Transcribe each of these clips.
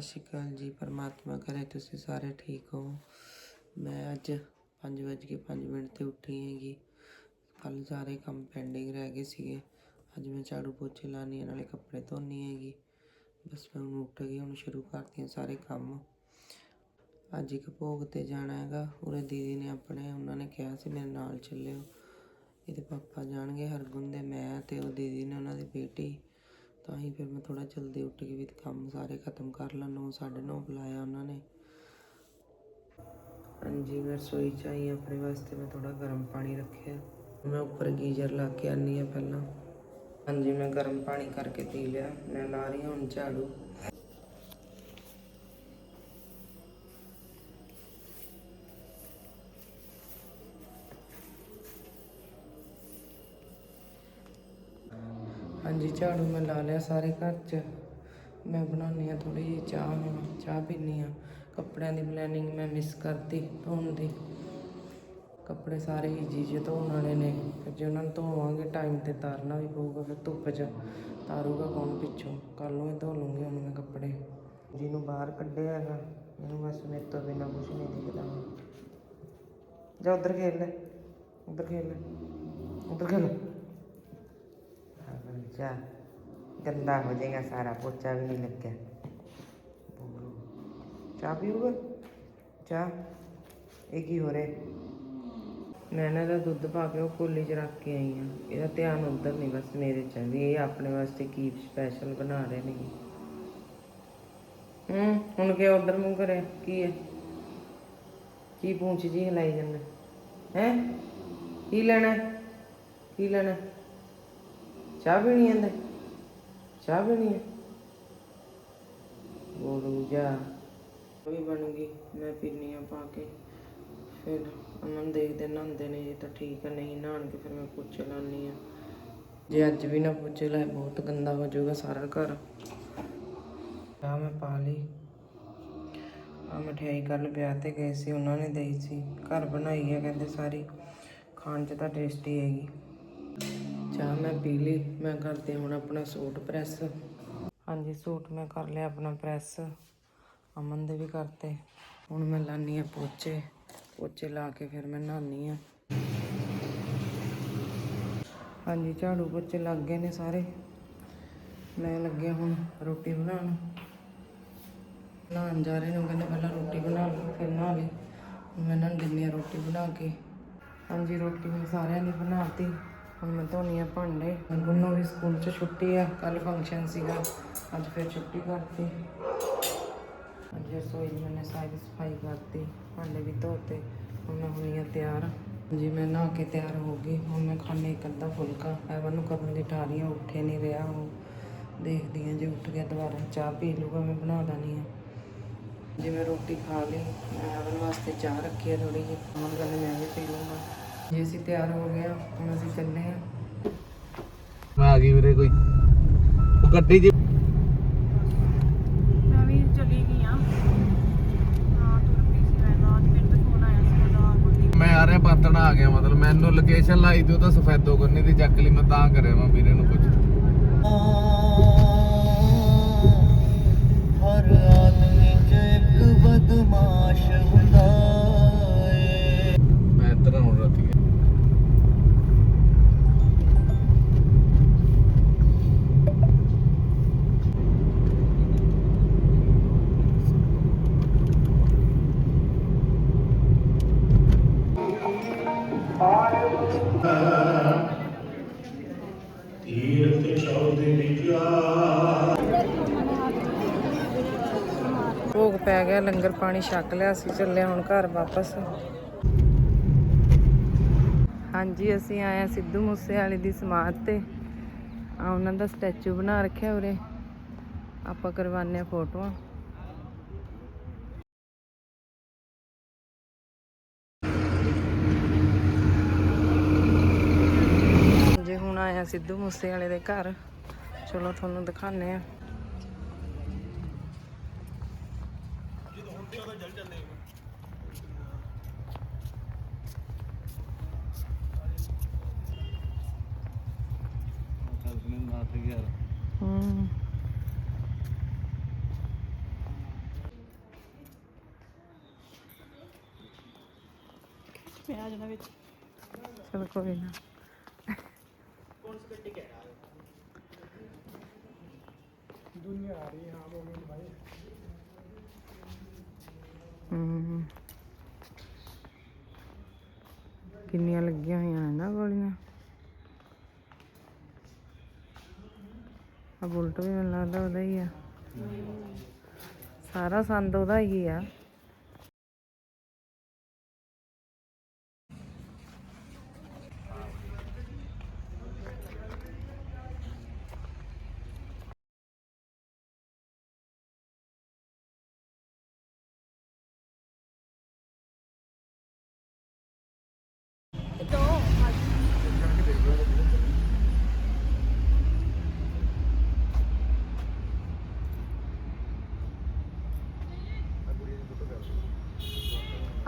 ਸਤਿ ਸ਼੍ਰੀ ਅਕਾਲ ਜੀ, ਪਰਮਾਤਮਾ ਕਰੇ ਤੁਸੀਂ ਸਾਰੇ ਠੀਕ ਹੋ। ਮੈਂ ਅੱਜ 5:05 ਮਿੰਟ ਤੇ ਉੱਠੀ ਹੈਗੀ। ਕੱਲ ਸਾਰੇ ਕੰਮ ਪੈਂਡਿੰਗ ਰਹਿ ਗਏ ਸੀਗੇ। ਅੱਜ ਮੈਂ ਝਾੜੂ ਪੋਚੇ ਲਾਉਣੀ ਨਾਲੇ ਕੱਪੜੇ ਧੋਣੀ ਹੈਗੀ। ਬਸ ਮੈਂ ਹੁਣ ਉੱਠ ਗਈ ਹੁਣ ਸ਼ੁਰੂ ਕਰਤੀ ਸਾਰੇ ਕੰਮ। ਅੱਜ ਇੱਕ ਭੋਗ ਤੇ ਜਾਣਾ ਹੈਗਾ। ਉਰੇ ਦੀਦੀ ਨੇ ਆਪਣੇ, ਉਹਨਾਂ ਨੇ ਕਿਹਾ ਸੀ ਮੇਰੇ ਨਾਲ ਚੱਲਿਓ। ਇਹਦੇ ਪਾਪਾ ਜਾਣਗੇ ਹਰਗੁਣ ਦੇ, ਮੈਂ ਤੇ ਉਹ ਦੀਦੀ ਨੇ ਉਹਨਾਂ ਦੀ ਬੇਟੀ। ਤਾਂ ਹੀ ਫਿਰ ਮੈਂ ਥੋੜਾ ਜਲਦੀ ਉੱਠ ਕੇ ਵੀ ਕੰਮ ਸਾਰੇ ਖਤਮ ਕਰ ਲਾਂ, ਨੌ ਸਾਢੇ ਨੌ ਬੁਲਾਇਆ ਉਹਨਾਂ ਨੇ। ਹਾਂਜੀ, ਮੈਂ ਰਸੋਈ ਚ ਆਈ ਆਪਣੇ ਵਾਸਤੇ ਮੈਂ ਥੋੜਾ ਗਰਮ ਪਾਣੀ ਰੱਖਿਆ। ਮੈਂ ਉੱਪਰ ਗੀਜ਼ਰ ਲਾ ਕੇ ਆਨੀ ਆ ਪਹਿਲਾਂ। ਹਾਂਜੀ, ਮੈਂ ਗਰਮ ਪਾਣੀ ਕਰਕੇ ਪੀ ਲਿਆ। ਮੈਂ ਲਾ ਰਹੀ ਹਾਂ ਹੁਣ ਝਾੜੂ ਹਾਂਜੀ ਝਾੜੂ ਮੈਂ ਲਾ ਲਿਆ ਸਾਰੇ ਘਰ 'ਚ। ਮੈਂ ਬਣਾਉਣੀ ਆ ਥੋੜੀ ਜਿਹੀ ਚਾਹ ਹੁਣ ਚਾਹ ਪੀਣੀ ਆ ਕੱਪੜਿਆਂ ਦੀ ਪਲੈਨਿੰਗ ਮੈਂ ਮਿਸ ਕਰਤੀ ਧੋਣ ਦੀ। ਕੱਪੜੇ ਸਾਰੇ ਈਜੀ ਜੀ ਧੋਣ ਵਾਲੇ ਨੇ। ਫਿਰ ਜੇ ਉਹਨਾਂ ਨੂੰ ਧੋਵਾਂਗੇ ਟਾਈਮ ਤੇ ਤਾਰਨਾ ਵੀ ਪਊਗਾ, ਫਿਰ ਧੁੱਪ 'ਚ ਤਾਰੂਗਾ ਕੌਣ ਪਿੱਛੋਂ? ਕੱਲ ਨੂੰ ਹੀ ਧੋ ਲੂੰਗੀ ਹੁਣ ਮੈਂ ਕੱਪੜੇ। ਜਿਹਨੂੰ ਬਾਹਰ ਕੱਢਿਆ ਹੈਗਾ, ਇਹਨੂੰ ਬਸ ਮੇਰੇ ਤੋਂ ਬਿਨਾ ਕੁਝ ਨਹੀਂ ਦਿਖਦਾ। ਜਾ ਉਧਰ ਖੇਲ ਲੈ, ਉਧਰ ਖੇਲ ਲੈ, ਉਧਰ ਖੇਲ ਜਾ ਗੰਦਾ ਹੋ ਜਾਏਗਾ ਸਾਰਾ ਪੋਚਾ ਵੀ ਨਹੀਂ ਲੱਗਿਆ। ਚਾਹ ਪੀਊਗਾ ਚਾਹ? ਇਹ ਕੀ ਹੋ ਰਿਹਾ? ਮੈਂ ਨਾ ਇਹਦਾ ਦੁੱਧ ਪਾ ਕੇ ਉਹ ਕੋਲੀ 'ਚ ਰੱਖ ਕੇ ਆਈ ਆ ਇਹਦਾ ਧਿਆਨ ਉਧਰ ਨਹੀਂ ਬਸ ਮੇਰੇ 'ਚ ਵੀ ਇਹ ਆਪਣੇ ਵਾਸਤੇ ਕੀ ਸਪੈਸ਼ਲ ਬਣਾ ਰਹੇ ਨੇ। ਹੂੰ ਹੁਣ ਕਿ ਉਧਰ ਮੂੰਹ ਕਰੇ ਕੀ ਹੈ? ਕੀ ਪੂੰਛ ਜੀ ਹਿਲਾਈ ਜਾਂਦਾ? ਹੈ? ਕੀ ਲੈਣਾ? ਕੀ ਲੈਣਾ? ਚਾਹ ਪੀਣੀ ਹੈ ਚਾਹ ਪੀਣੀ ਹੈ ਬੋਲੂ ਜਾ। ਵੀ ਬਣ ਮੈਂ ਪੀਨੀ ਆ ਪਾ ਕੇ। ਫਿਰ ਅਮਨ ਦੇਖਦੇ ਨਹਾਉਂਦੇ ਨੇ, ਜੇ ਤਾਂ ਠੀਕ ਹੈ ਨਹੀਂ ਨਹਾਉਣਗੇ, ਫਿਰ ਮੈਂ ਪੋਚੇ ਲਾਉਣੀ ਆ। ਜੇ ਅੱਜ ਵੀ ਨਾ ਪੋਚੇ ਲਾਏ ਬਹੁਤ ਗੰਦਾ ਹੋ ਜਾਊਗਾ ਸਾਰਾ ਘਰ। ਚਾਹ ਮੈਂ ਪਾ ਲਈ। ਆ ਮਠਿਆਈ ਕੱਲ ਵਿਆਹ ਤੇ ਗਏ ਸੀ, ਉਹਨਾਂ ਨੇ ਦੇਈ ਸੀ। ਘਰ ਬਣਾਈ ਹੈ ਕਹਿੰਦੇ ਸਾਰੀ। ਖਾਣ 'ਚ ਤਾਂ ਟੇਸਟੀ ਹੈਗੀ। ਚਾਹ ਮੈਂ ਪੀ ਲਈ ਮੈਂ ਕਰਦੀ ਹੁਣ ਆਪਣਾ ਸੂਟ ਪ੍ਰੈਸ। ਹਾਂਜੀ ਸੂਟ ਮੈਂ ਕਰ ਲਿਆ ਆਪਣਾ ਪ੍ਰੈਸ। ਅਮਨ ਦੇ ਵੀ ਕਰਤੇ। ਹੁਣ ਮੈਂ ਲਾਨੀ ਆ ਪੋਚੇ ਪੋਚੇ ਲਾ ਕੇ ਫਿਰ ਮੈਂ ਨਹਾਨੀ ਆ ਹਾਂਜੀ ਝਾੜੂ ਪੋਚੇ ਲੱਗ ਗਏ ਨੇ ਸਾਰੇ। ਮੈਂ ਲੱਗਿਆ ਹੁਣ ਰੋਟੀ ਬਣਾਉਣ। ਨਹਾਉਣ ਜਾ ਰਹੇ ਨੇ ਕਹਿੰਦੇ ਪਹਿਲਾਂ ਰੋਟੀ ਬਣਾ ਲਓ ਫਿਰ ਨਹਾ ਲਈ ਮੈਂ ਇਹਨਾਂ ਨੂੰ ਦਿੰਦੀ ਹਾਂ ਰੋਟੀ ਬਣਾ ਕੇ। ਹਾਂਜੀ ਰੋਟੀ ਮੈਂ ਸਾਰਿਆਂ ਦੀ ਬਣਾਤੀ। ਹੁਣ ਮੈਂ ਧੋਨੀ ਆ ਭਾਂਡੇ ਗੁੰਨੋ ਵੀ ਸਕੂਲ 'ਚ ਛੁੱਟੀ ਆ, ਕੱਲ ਫੰਕਸ਼ਨ ਸੀਗਾ। ਅੱਜ ਫਿਰ ਛੁੱਟੀ ਕਰਤੀ। ਅੱਜ ਰਸੋਈ ਮੈਨੇ ਸਾਰੀ ਸਫ਼ਾਈ ਕਰਤੀ, ਭਾਂਡੇ ਵੀ ਧੋਤੇ, ਹੁਣ ਮੈਂ ਹੋਈ ਆ ਤਿਆਰ। ਜੀ ਮੈਂ ਨਹਾ ਕੇ ਤਿਆਰ ਹੋ ਗਈ। ਹੁਣ ਮੈਂ ਖਾਣੇ ਇੱਕ ਅੱਧਾ ਫੁਲਕਾ। ਐਵਨ ਨੂੰ ਕਦੋਂ ਦੀ ਠਾਰੀ ਆ ਉੱਠੇ ਨਹੀਂ ਰਿਹਾ ਉਹ। ਦੇਖਦੀ ਆ ਜੇ ਉੱਠ ਗਿਆ ਦੁਬਾਰਾ ਚਾਹ ਪੀ ਲੂਗਾ ਮੈਂ ਬਣਾ ਲੈਣੀ ਆ। ਜੇ ਮੈਂ ਰੋਟੀ ਖਾ ਲਈ। ਮੈਂ ਐਵਨ ਵਾਸਤੇ ਚਾਹ ਰੱਖੀ ਆ ਥੋੜੀ ਜਿਹੀ। ਮਨ ਕਹਿੰਦੇ ਮੈਂ ਵੀ ਪੀ ਲੂੰਗਾ ਜੇ ਅਸੀਂ ਤਿਆਰ ਹੋ ਗਏ ਆ ਹੁਣ ਅਸੀਂ ਚੱਲੇ ਆ। ਮੈਂ ਆ ਗਈ ਵੀਰੇ ਕੋਈ। ਉਹ ਗੱਡੀ 'ਚ ਮੈਂ ਵੀ ਚਲੀ ਗਈ ਆ। ਹਾਂ ਤੁਰਦੀ ਸੀ ਮੈਂ ਤਾਂ ਅੱਜ ਮੇਰੇ ਤੋਂ ਫੋਨ ਆਇਆ ਸੀ ਉਹਦਾ ਕੋਈ ਮੈਂ ਆ ਰਿਹਾ ਆ ਗਿਆ ਮਤਲਬ। ਮੈਨੂੰ ਲੋਕੇਸ਼ਨ ਲਾਈ ਤੇ ਉਹ ਤਾਂ ਸਫੈਦੋ ਕਰਨੀ ਦੀ ਚੱਕ ਲਈ ਮੈਂ ਤਾਂ ਕਰਿਆ ਮੈਂ ਵੀਰੇ ਨੂੰ ਕੁਝ ਹਰ ਆਦਮੀ ਚ ਇੱਕ ਬਦਮਾਸ਼ ਭੋਗ ਪੈ ਗਿਆ, ਲੰਗਰ ਪਾਣੀ ਛਕ ਲਿਆ ਅਸੀਂ ਚੱਲੇ ਹੁਣ ਘਰ ਵਾਪਸ। ਹਾਂਜੀ, ਅਸੀਂ ਆਏ ਆ ਸਿੱਧੂ ਮੂਸੇਵਾਲੇ ਦੀ ਸਮਾਧ ਤੇ। ਆ, ਉਹਨਾਂ ਦਾ ਸਟੈਚੂ ਬਣਾ ਰੱਖਿਆ ਉਰੇ। ਆਪਾਂ ਕਰਵਾਨੇ ਆ ਫੋਟੋਆਂ। ਹੁਣ ਆਇਆ ਸਿੱਧੂ ਮੂਸੇ ਵਾਲੇ ਦੇ ਘਰ। ਚਲੋ ਤੁਹਾਨੂੰ ਦਿਖਾਣੇ ਆ ਹੂੰ। ਮੈਂ ਆ ਵਿੱਚ। ਚਲ ਕੋਈ ਨਾ। ਹਮ। ਕਿੰਨੀਆਂ ਲੱਗੀਆਂ ਹੋਈਆਂ ਨੇ ਨਾ ਗੋਲੀਆਂ? ਆ ਬੁਲਟ ਵੀ ਮੈਨੂੰ ਲੱਗਦਾ ਉਹਦਾ ਹੀ ਆ। ਸਾਰਾ ਸੰਦ ਉਹਦਾ ਹੀ ਆ।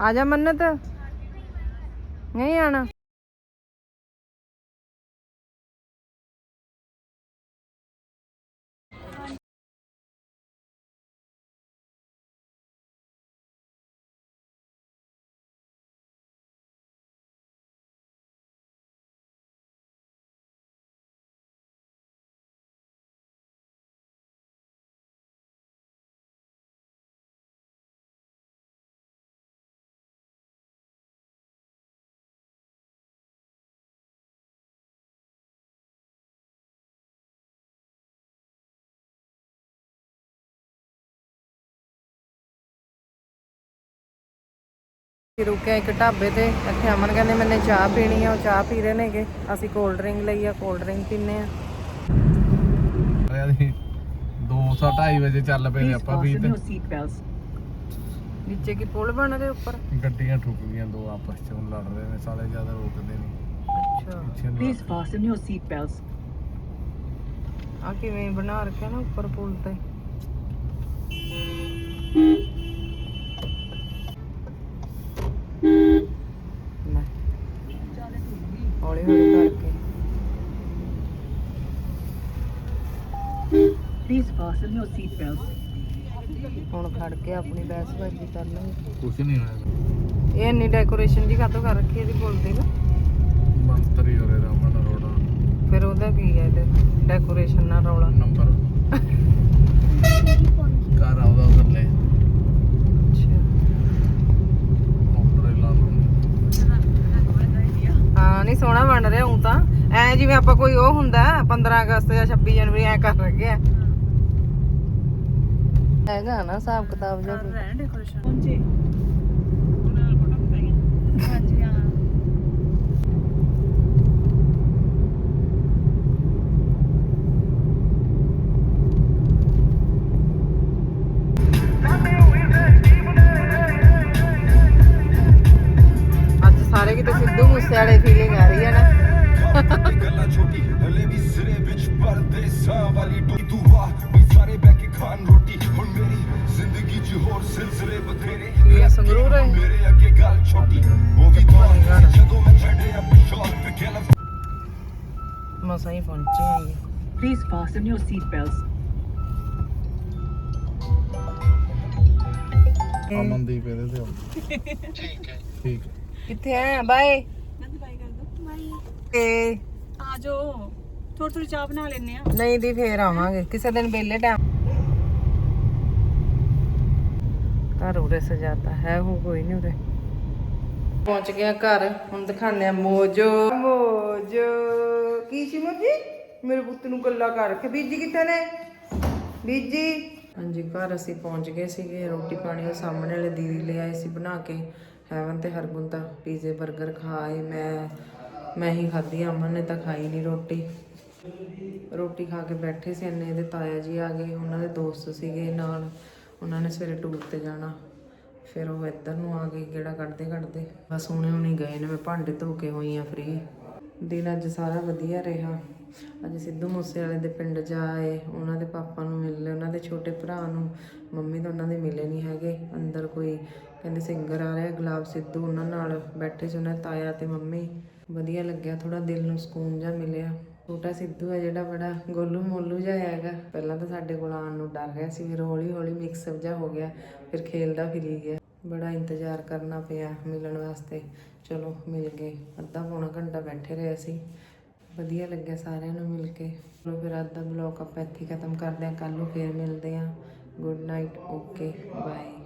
ਆ ਜਾ ਮੰਨਤ। ਨਹੀਂ ਆਣਾ। ਰੁਕਿਆ ਇੱਕ ਢਾਬੇ ਤੇ। ਇੱਥੇ ਅਮਨ ਕਹਿੰਦੇ ਮੈਨੇ ਚਾਹ ਪੀਣੀ ਆ ਉਹ ਚਾਹ ਪੀ ਰਹੇ ਨੇਗੇ। ਅਸੀਂ ਕੋਲਡ ਡਰਿੰਕ ਲਈ ਆ ਕੋਲਡ ਡਰਿੰਕ ਪੀਨੇ ਆ। ਅਸੀਂ 2:30 ਵਜੇ ਚੱਲ ਪਏ ਨੇ ਆਪਾਂ ਵੀ ਤੇ। ਨੀਚੇ ਕੀ ਪੁਲ ਬਣ ਰਹੇ ਉੱਪਰ? ਗੱਡੀਆਂ ਠੁੱਕ ਗਈਆਂ ਦੋ ਆਪਸ ਚ ਹੁਣ ਲੜ ਰਹੇ ਨੇ ਸਾਲੇ ਜ਼ਿਆਦਾ ਰੋਕਦੇ ਨਹੀਂ ਅੱਛਾ। ਪਿੱਛੇ ਨੂੰ Please fasten your seatbelts. ਆ ਕਿਵੇਂ ਬਣਾ ਰੱਖਿਆ ਨਾ ਉੱਪਰ ਪੁਲ ਤੇ ਲੈ। ਹੌਲੀ ਹੌਲੀ ਕਰਕੇ Please fasten your seatbelts. ਹੁਣ ਖੜ ਕੇ ਆਪਣੀ ਬਹਿਸਬਾਜ਼ੀ ਕਰ ਲਾਂਗੇ ਕੁਛ ਨਹੀਂ ਹੋਇਆ। ਇਹ ਇੰਨੀ ਡੈਕੋਰੇਸ਼ਨ ਜੀ ਕਾਤੋਂ ਕਰ ਰੱਖੀ ਇਹਦੀ ਪੁਲ ਦੀ ਨਾ? ਮੰਤਰੀ ਹੋਰੇ ਰਮਨ ਅਰੋੜਾ। ਫਿਰ ਉਹਦਾ ਕੀ ਹੈ ਇਹਦੇ? ਡੈਕੋਰੇਸ਼ਨ ਨਾਲ ਰੌਲਾ। ਨੰਬਰ। ਘਰ ਆਉਂਦਾ ਥੱਲੇ ਅੱਛਾ। ਅੰਬਰੇਲਾ ਨੂੰ ਹਾਂ ਨਹੀਂ ਸੋਹਣਾ ਬਣ ਰਿਹਾ ਹੂੰ ਤਾਂ। ਐ ਜਿਵੇਂ ਆਪਾਂ ਕੋਈ ਉਹ ਹੁੰਦਾ 15 ਅਗਸਤ ਜਾਂ 26 ਜਨਵਰੀ ਐ ਕਰ ਰੱਖਿਆ। ਹੈਗਾ ਨਾ ਹਿਸਾਬ ਕਿਤਾਬ ਕੋਈ। ਰਹਿਣ ਪਹੁੰਚੇ। ਨਾਲ ਫੋਟੋ ਖਿਚਾਈਆਂ ਹਾਂਜੀ ਹਾਂ। ਸਾਰੇ ਕਿਤੇ ਸਿੱਧੂ ਮੂਸੇ ਵਾਲੇ ਫੀਲਿੰਗ ਆ ਰਹੀ ਹੈ ਨਾ। ਸਿਲਸਿਲੇ ਬਥੇਰੇ ਇਹ ਸੰਗਰੂਰ ਹੈ। ਮੇਰੇ ਅੱਗੇ ਗੱਲ ਛੋਟੀ। ਉਹ ਵੀ ਦੌਰ ਸੀ ਜਦੋਂ ਮੈਂ ਛੱਡਿਆ ਪਿਸ਼ੌਰ ਤੇ ਕਹਿ ਮਸਾਂ ਹੀ ਪਹੁੰਚੇ ਹੈਗੇ Please fasten your seatbelts. Amandeep ਇਹਦੇ ਤੇ ਆਓ। ਠੀਕ ਹੈ। ਕਿੱਥੇ ਆ ਬਾਏ। ਮੈਂ ਬਾਈ ਕਰ ਦੋ। ਬਾਈ ਤੇ ਆ ਜਾਓ। ਥੋੜੀ ਥੋੜੀ ਚਾਹ ਬਣਾ ਲੈਣੇ ਆ ਨਹੀਂ ਦੀ ਫੇਰ ਆਵਾਂਗੇ। ਕਿਸੇ ਦਿਨ ਵੇਲੇ ਟਾਈਮ ਘਰ ਉਰੇ ਸਜਾਤਾ ਹੈ, ਉਹ ਕੋਈ ਨਹੀਂ ਉਰੇ। ਪਹੁੰਚ ਗਿਆ ਘਰ, ਹੁਣ ਦਿਖਾਣੇ ਆ ਮੋਜੋ। ਮੋਜੋ, ਕੀ ਸੀ ਮੋਜੀ ਮੇਰੇ ਪੁੱਤ ਨੂੰ ਗੱਲਾਂ ਕਰ ਰੱਖੇ ਬੀਜੀ ਕਿੱਥੇ ਨੇ? ਬੀਜੀ? ਹਾਂਜੀ, ਘਰ ਅਸੀਂ ਪਹੁੰਚ ਗਏ ਸੀਗੇ। ਰੋਟੀ ਪਾਣੀ ਉਹ ਸਾਹਮਣੇ ਵਾਲੇ ਦੀਦੀ ਲੈ ਆਏ ਸੀ ਬਣਾ ਕੇ। ਹੈਵਨ ਤੇ ਹਰਗੁਣ ਤਾਂ ਪੀਜ਼ੇ 버ਗਰ ਖਾਏ। ਮੈਂ ਮੈਂ ਹੀ ਖਾਧੀ, ਅਮਨ ਨੇ ਤਾਂ ਖਾਈ ਨਹੀਂ ਰੋਟੀ। ਰੋਟੀ ਖਾ ਕੇ ਬੈਠੇ ਸੀ, ਇੰਨੇ ਦੇ ਤਾਇਆ ਜੀ ਆ ਗਏ। ਉਹਨਾਂ ਦੇ ਦੋਸਤ ਸੀਗੇ ਨਾਲ। ਉਹਨਾਂ ਨੇ ਸਵੇਰੇ ਟੂਰ ਤੇ ਜਾਣਾ। ਫਿਰ ਉਹ ਇੱਧਰ ਨੂੰ ਆ ਗਏ, ਗੇੜਾ ਕੱਢਦੇ ਕੱਢਦੇ। ਬਸ ਹੁਣੇ ਹੁਣੇ ਗਏ ਨੇ, ਮੈਂ ਭਾਂਡੇ ਧੋ ਕੇ ਹੋਈ ਆ ਫ੍ਰੀ ਦਿਨ ਅੱਜ ਸਾਰਾ ਵਧੀਆ ਰਿਹਾ। ਅੱਜ ਸਿੱਧੂ ਮੂਸੇ ਵਾਲੇ ਦੇ ਪਿੰਡ ਜਾ ਆਏ। ਉਹਨਾਂ ਦੇ ਪਾਪਾ ਨੂੰ ਮਿਲ ਉਹਨਾਂ ਦੇ ਛੋਟੇ ਭਰਾ ਨੂੰ। ਮੰਮੀ ਤਾਂ ਉਹਨਾਂ ਦੇ ਮਿਲੇ ਨਹੀਂ ਹੈਗੇ। ਅੰਦਰ ਕੋਈ ਕਹਿੰਦੇ ਸਿੰਗਰ ਆ ਰਿਹਾ ਗੁਲਾਬ ਸਿੱਧੂ ਉਹਨਾਂ ਨਾਲ ਬੈਠੇ ਸੀ, ਉਹਨਾਂ ਦੇ ਤਾਇਆ ਤੇ ਮੰਮੀ। ਵਧੀਆ ਲੱਗਿਆ ਥੋੜਾ ਦਿਲ ਨੂੰ ਸਕੂਨ ਜਿਹਾ ਮਿਲਿਆ। ਛੋਟਾ ਸਿੱਧੂ ਹੈ ਜਿਹੜਾ ਬੜਾ ਗੋਲੂ ਮੋਲੂ ਜਿਹਾ ਹੈਗਾ। ਪਹਿਲਾਂ ਤਾਂ ਸਾਡੇ ਕੋਲ ਆਉਣ ਨੂੰ ਡਰ ਰਿਹਾ ਸੀ, ਫਿਰ ਹੌਲੀ ਹੌਲੀ ਮਿਕਸ ਜਿਹਾ ਹੋ ਗਿਆ, ਫਿਰ ਖੇਲਦਾ ਫਿਰੀ ਗਿਆ। ਬੜਾ ਇੰਤਜ਼ਾਰ ਕਰਨਾ ਪਿਆ ਮਿਲਣ ਵਾਸਤੇ। ਚਲੋ ਮਿਲ ਗਏ। ਅੱਧਾ ਪੌਣਾ ਘੰਟਾ ਬੈਠੇ ਰਹੇ ਅਸੀਂ। ਵਧੀਆ ਲੱਗਿਆ ਸਾਰਿਆਂ ਨੂੰ ਮਿਲ ਕੇ। ਚਲੋ ਫਿਰ ਅੱਜ ਦਾ ਬਲੌਗ ਆਪਾਂ ਇੱਥੇ ਖਤਮ ਕਰਦੇ ਹਾਂ। ਕੱਲ ਨੂੰ ਫੇਰ ਮਿਲਦੇ ਹਾਂ। Good night okay bye